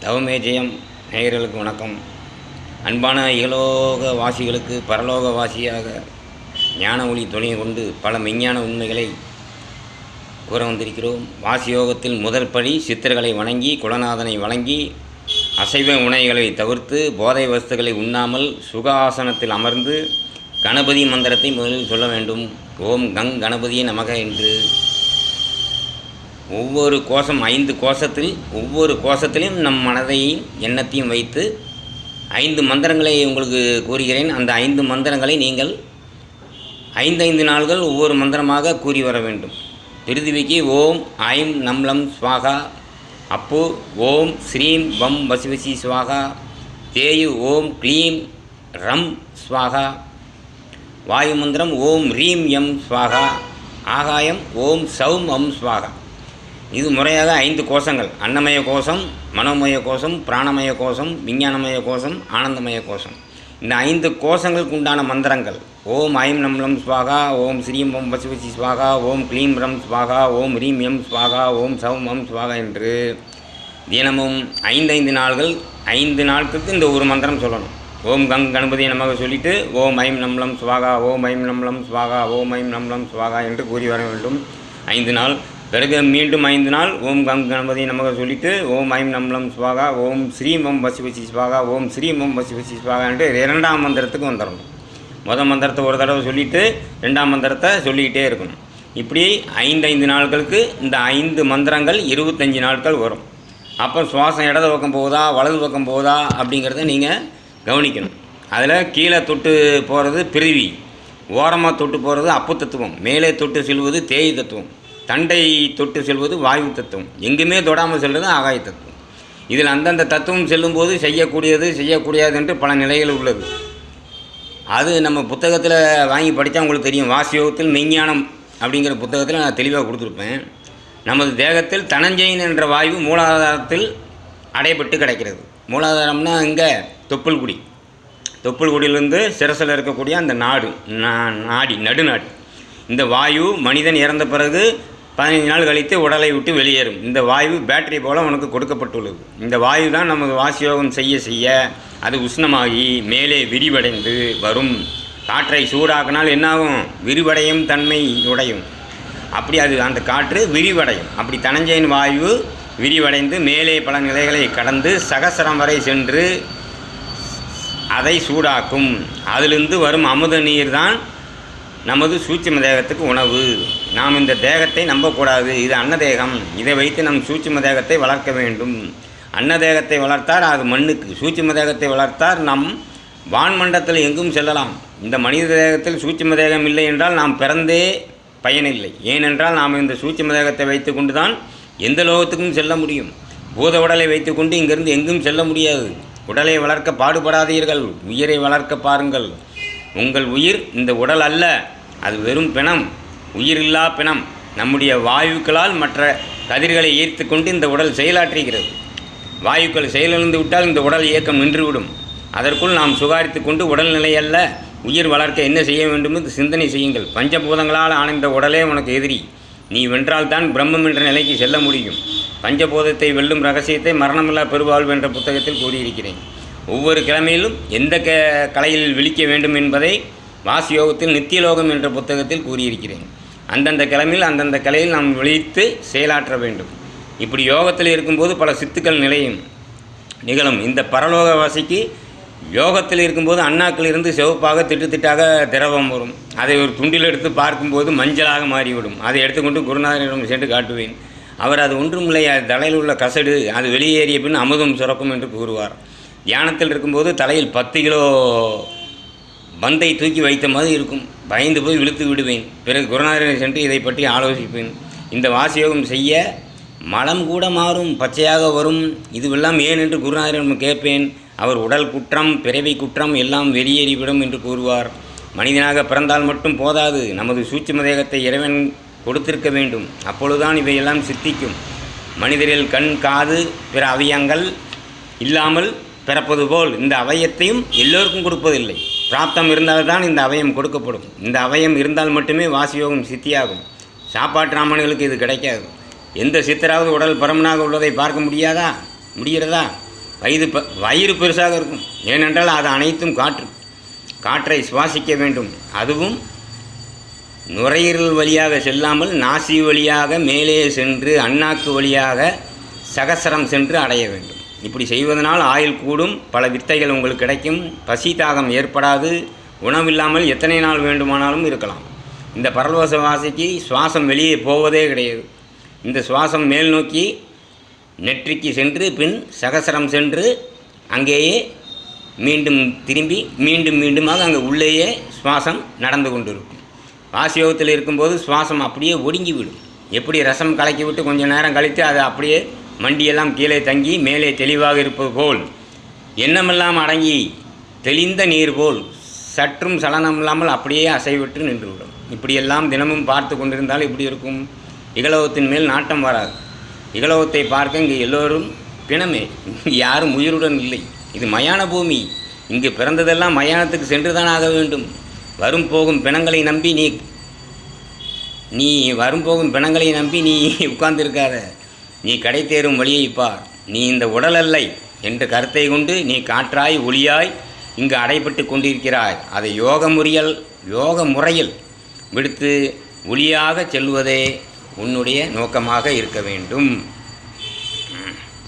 தவமே ஜெயம் நேயர்களுக்கு வணக்கம். அன்பான இகலோக வாசிகளுக்கு பரலோக வாசியாக ஞான ஒளி துணை கொண்டு பல மெஞ்ஞான உண்மைகளை கூற வந்திருக்கிறோம். வாசியோகத்தில் முதல் படி சித்தர்களை வணங்கி குலநாதனை வணங்கி அசைவ உணவுகளை தவிர்த்து போதை வஸ்துகளை உண்ணாமல் சுகாசனத்தில் அமர்ந்து கணபதி மந்திரத்தை முதலில் சொல்ல வேண்டும். ஓம் கங் கணபதியே நமக என்று ஒவ்வொரு கோஷம் ஐந்து கோஷத்தில் ஒவ்வொரு கோஷத்திலையும் நம் மனதையும் எண்ணத்தையும் வைத்து ஐந்து மந்திரங்களை உங்களுக்கு கூறுகிறேன். அந்த ஐந்து மந்திரங்களை நீங்கள் ஐந்தைந்து நாள்கள் ஒவ்வொரு மந்திரமாக கூறி வர வேண்டும். பிரிதிவிக்கு ஓம் ஐம் நம்லம் ஸ்வாகா அப்பு ஓம் ஸ்ரீம் வம் வசிவசி ஸ்வாகா தேயு ஓம் க்ளீம் ரம் ஸ்வாகா வாயு மந்திரம் ஓம் ரீம் எம் ஸ்வாகா ஆகாயம் ஓம் சௌம் அம் ஸ்வாகா இது முறையாக ஐந்து கோஷங்கள். அன்னமய கோஷம் மனோமய கோஷம் பிராணமய கோஷம் விஞ்ஞானமய கோஷம் ஆனந்தமய கோஷம். இந்த ஐந்து கோஷங்களுக்கு உண்டான மந்திரங்கள். ஓம் ஐம் நம்லம் ஸ்வாகா ஓம் ஸ்ரீம் ஓம் பசுபசி ஸ்வாகா ஓம் க்ளீம் ரம் ஸ்வாகா ஓம் ரீம் எம் ஸ்வாகா ஓம் சவம் அம் ஸ்வாகா என்று தினமும் ஐந்தைந்து நாள்கள் ஐந்து நாட்களுக்கு இந்த ஒரு மந்திரம் சொல்லணும். ஓம் கங் கணபதி நமக சொல்லிட்டு ஓம் ஐம் நம்லம் ஸ்வாகா ஓம் ஐம் நம்லம் ஸ்வாகா ஓம் ஐம் நம்லம் ஸ்வாகா என்று கூறி வர வேண்டும். ஐந்து நாள் பிறகு மீண்டும் ஐந்து நாள் ஓம் கங் கணபதி நமக சொல்லிட்டு ஓம் ஐம் நம்லம் ஸ்வாகா ஓம் ஸ்ரீம் ஓம் பசி வசி ஓம் ஸ்ரீம் ஓம் பசி வசி இரண்டாம் மந்திரத்துக்கு வந்துடணும். முத மந்திரத்தை ஒரு தடவை சொல்லிவிட்டு ரெண்டாம் மந்திரத்தை சொல்லிக்கிட்டே இருக்கணும். இப்படி ஐந்து ஐந்து நாட்களுக்கு இந்த ஐந்து மந்திரங்கள் இருபத்தஞ்சி நாட்கள் வரும். அப்போ சுவாசம் இடது பக்கம் போகுதா வலது பக்கம் போகுதா அப்படிங்கிறத நீங்கள் கவனிக்கணும். அதில் கீழே தொட்டு போகிறது பிரிவி ஓரமாக தொட்டு போகிறது அப்பு தத்துவம் மேலே தொட்டு செல்வது தேய் தத்துவம் தண்டை தொட்டு செல்வது வாயு தத்துவம். எங்குமே தொடாமல் செல்வது ஆகாய தத்துவம். இதில் அந்தந்த தத்துவம் செல்லும்போது செய்யக்கூடியது செய்யக்கூடியது என்று பல நிலைகள் உள்ளது. அது நம்ம புத்தகத்தில் வாங்கி படித்தா உங்களுக்கு தெரியும். வாசியோகத்தில் மெய்ஞானம் அப்படிங்கிற புத்தகத்தில் நான் தெளிவாக கொடுத்துருப்பேன். நமது தேகத்தில் தனஞ்சயன் என்ற வாயு மூலாதாரத்தில் அடைபட்டு கிடைக்கிறது. மூலாதாரம்னா இங்கே தொப்புள்குடி. தொப்புள்குடியிலிருந்து சிரசில் இருக்கக்கூடிய அந்த நாடு நா- நாடி நடுநாடு. இந்த வாயு மனிதன் இறந்த பிறகு பதினைஞ்சு நாள் கழித்து உடலை விட்டு வெளியேறும். இந்த வாயு பேட்டரி போல் உனக்கு கொடுக்கப்பட்டுள்ளது. இந்த வாயு தான் நமது வாசியோகம் செய்ய செய்ய அது உஷ்ணமாகி மேலே விரிவடைந்து வரும். காற்றை சூடாக்கினால் என்னாகும்? விரிவடையும் தன்மை உடையும். அப்படி அது அந்த காற்று விரிவடையும். அப்படி தனஞ்சயன் வாயு விரிவடைந்து மேலே பல நிலைகளை கடந்து சகசரம் வரை சென்று அதை சூடாக்கும். அதிலிருந்து வரும் அமுத நீர் தான் நமது சூட்சும தேகத்துக்கு உணவு. நாம் இந்த தேகத்தை நம்பக்கூடாது. இது அன்னதேகம். இதை வைத்து நம் சூட்சும தேகத்தை வளர்க்க வேண்டும். அன்னதேகத்தை வளர்த்தார் அது மண்ணுக்கு. சூட்சும தேகத்தை வளர்த்தார் நம் வான்மண்டத்தில் எங்கும் செல்லலாம். இந்த மனித தேகத்தில் சூட்சும தேகம் இல்லை என்றால் நாம் பிறந்தே பயனில்லை. ஏனென்றால் நாம் இந்த சூட்சும தேகத்தை வைத்துக்கொண்டு தான் எந்த லோகத்துக்கும் செல்ல முடியும். பூத உடலை வைத்துக்கொண்டு இங்கிருந்து எங்கும் செல்ல முடியாது. உடலை வளர்க்க பாடுபடாதீர்கள். உயிரை வளர்க்க பாருங்கள். உங்கள் உயிர் இந்த உடல் அல்ல. அது வெறும் பிணம் உயிரில்லா பிணம். நம்முடைய வாயுக்களால் மற்ற கதிர்களை ஈர்த்து கொண்டு இந்த உடல் செயலாற்றுகிறது. வாயுக்கள் செயலிழந்து விட்டால் இந்த உடல் இயக்கம் நின்றுவிடும். அதற்குள் நாம் சுகாரித்து கொண்டு உடல்நிலை அல்ல உயிர் வளர்க்க என்ன செய்ய வேண்டும் என்று சிந்தனை செய்யுங்கள். பஞ்சபூதங்களால் ஆன இந்த உடலே உனக்கு எதிரி. நீ வென்றால்தான் பிரம்மம் என்ற நிலைக்கு செல்ல முடியும். பஞ்சபூதத்தை வெல்லும் ரகசியத்தை மரணமில்லா பெருவாழ்வு என்ற புத்தகத்தில் கூறியிருக்கிறேன். ஒவ்வொரு கிழமையிலும் எந்த க கலையில் விழிக்க வேண்டும் என்பதை வாசியோகத்தில் நித்தியலோகம் என்ற புத்தகத்தில் கூறியிருக்கிறேன். அந்தந்த கிழமையில் அந்தந்த கலையில் நாம் விழித்து செயலாற்ற வேண்டும். இப்படி யோகத்தில் இருக்கும்போது பல சித்துக்கள் நிலையும் நிகழும். இந்த பரலோக வாசிக்கு யோகத்தில் இருக்கும்போது அண்ணாக்கள் இருந்து சிவப்பாக திட்டு திட்டாக திரவம் வரும். அதை ஒரு துண்டில் எடுத்து பார்க்கும்போது மஞ்சளாக மாறிவிடும். அதை எடுத்துக்கொண்டு குருநாதனிடம் சென்று காட்டுவேன். அவர் அது ஒன்றுமில்லை அது தலையில் உள்ள கசடு அது வெளியேறிய பின் அமுதம் சுரக்கும் என்று கூறுவார். தியானத்தில் இருக்கும்போது தலையில் பத்து கிலோ பந்தை தூக்கி வைத்த மாதிரி இருக்கும். பயந்து போய் இழுத்து விடுவேன். பிறகு குருநாதனை சென்று இதை பற்றி ஆலோசிப்பேன். இந்த வாசியோகம் செய்ய மலம் கூட மாறும் பச்சையாக வரும். இதுவெல்லாம் ஏன் என்று குருநாதரிடம் கேட்பேன். அவர் உடல் குற்றம் பிறவி குற்றம் எல்லாம் வெளியேறிவிடும் என்று கூறுவார். மனிதனாக பிறந்தால் மட்டும் போதாது. நமது சூட்சும தேகத்தை இறைவன் கொடுத்திருக்க வேண்டும். அப்பொழுதுதான் இவையெல்லாம் சித்திக்கும். மனிதரில் கண் காது பிற அவயங்கள் இல்லாமல் பிறப்பது போல் இந்த அவயத்தையும் எல்லோருக்கும் கொடுப்பதில்லை. பிராப்தம் இருந்தால்தான் இந்த அவயம் கொடுக்கப்படும். இந்த அவயம் இருந்தால் மட்டுமே வாசியோகம் சித்தியாகும். சாப்பாட்டு ராமன்களுக்கு இது கிடைக்காது. எந்த சித்தராவது உடல் பரமனாக உள்ளதை பார்க்க முடியாதா? முடிகிறதா? வயது ப வயிறு பெருசாக இருக்கும். ஏனென்றால் அது அனைத்தும் காற்று. காற்றை சுவாசிக்க வேண்டும். அதுவும் நுரையீரல் வழியாக செல்லாமல் நாசி வழியாக மேலே சென்று அண்ணாக்கு வழியாக சகசரம் சென்று அடைய வேண்டும். இப்படி செய்வதனால் ஆயுள் கூடும் பல வித்தைகள் உங்களுக்கு கிடைக்கும் பசி தாகம் ஏற்படாது உணவில்லாமல் எத்தனை நாள் வேண்டுமானாலும் இருக்கலாம். இந்த பரலோச வாசிக்கு சுவாசம் வெளியே போவதே கிடையாது. இந்த சுவாசம் மேல் நோக்கி நெற்றிக்கு சென்று பின் சகசரம் சென்று அங்கேயே மீண்டும் திரும்பி மீண்டும் மீண்டுமாக அங்கே உள்ளேயே சுவாசம் நடந்து கொண்டிருக்கும். வாசியோகத்தில் இருக்கும்போது சுவாசம் அப்படியே ஒடுங்கிவிடும் எப்படி ரசம் கலக்கி விட்டு கொஞ்சம் நேரம் கழித்து அது அப்படியே மண்டியெல்லாம் கீழே தங்கி மேலே தெளிவாக இருப்பது போல் எண்ணமெல்லாம் அடங்கி தெளிந்த நீர் போல் சற்றும் சலனம் இல்லாமல் அப்படியே அசைவிட்டு நின்றுவிடும். இப்படியெல்லாம் தினமும் பார்த்து கொண்டிருந்தால் இப்படி இருக்கும். இகலோகத்தின் மேல் நாட்டம் வராது. இகலோகத்தை பார்க்க இங்கே எல்லோரும் பிணமே. இங்கே யாரும் உயிருடன் இல்லை. இது மயான பூமி. இங்கு பிறந்ததெல்லாம் மயானத்துக்கு சென்றுதான் ஆக வேண்டும். வரும் போகும் பிணங்களை நம்பி நீ நீ வரும் போகும் பிணங்களை நம்பி நீ உட்கார்ந்திருக்காத. நீ கடை தேரும் வழியை பார். நீ இந்த உடல் அல்லை என்ற கருத்தை கொண்டு நீ காற்றாய் ஒளியாய் இங்கு அடைபட்டு கொண்டிருக்கிறாய். அதை யோக முறையில் யோக முறையில் விடுத்து ஒளியாக செல்வதே உன்னுடைய நோக்கமாக இருக்க வேண்டும்.